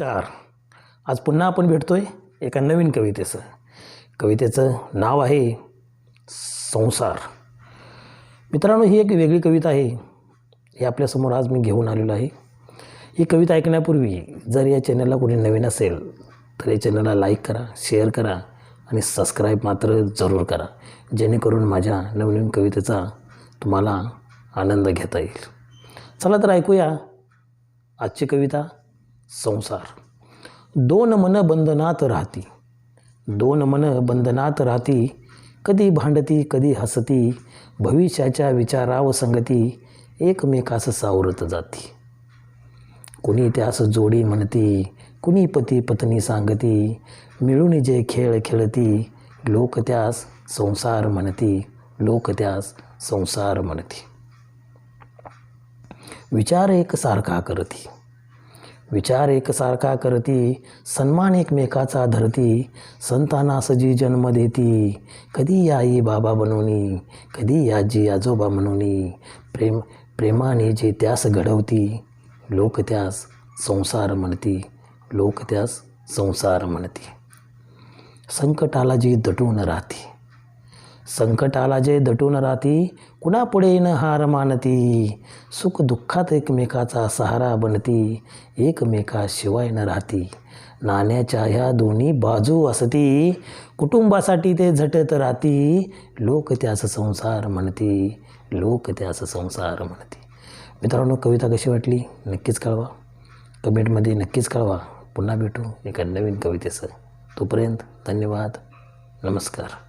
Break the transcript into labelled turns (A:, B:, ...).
A: नमस्कार. आज पुन्हा आपण भेटतो आहे एका नवीन कवितेचं. कवितेचं नाव आहे संसार. मित्रांनो ही एक वेगळी कविता आहे. हे आपल्यासमोर आज मी घेऊन आलेलो आहे. ही कविता ऐकण्यापूर्वी जर या चॅनलला कोणी नवीन असेल तर या चॅनलला लाईक करा शेअर करा आणि सबस्क्राईब मात्र जरूर करा. जेणेकरून माझ्या नवनवीन कवितेचा तुम्हाला आनंद घेता येईल. चला तर ऐकूया आजची कविता. संसार. दोन मन बंधनात राहती. दोन मन बंधनात राहती कधी भांडती कधी हसती भविष्याच्या विचाराव संगती एकमेकास सावरत जाती. कुणी त्यास जोडी म्हणती कुणी पती पत्नी सांगती मिळून जे खेळ खेळती लोक त्यास संसार म्हणती लोक त्यास संसार म्हणती. विचार एकसारखा करती. विचार एकसारखा करती सन्मान एकमेकाचा धरती संतानास जी जन्म देती. कधी आई बाबा बनवणी कधी आजी आजोबा म्हणूनी प्रेम प्रेमाने जे त्यास घडवती लोक त्यास संसार म्हणती लोक त्यास संसार म्हणती. संकटाला जी दटून राहती. संकटाला जे दटून राहती कुणापुढे न हार मानती? सुख दुःखात एकमेकाचा सहारा बनती एकमेकाशिवाय न राहती. नाण्याच्या ह्या दोन्ही बाजू असती कुटुंबासाठी ते झटत राहती लोक त्यास संसार म्हणती लोक त्यास संसार म्हणती. मित्रांनो कविता कशी वाटली? नक्कीच कळवा. कमेंटमध्ये नक्कीच कळवा. पुन्हा भेटू एका नवीन कवितेसह. तोपर्यंत धन्यवाद. नमस्कार.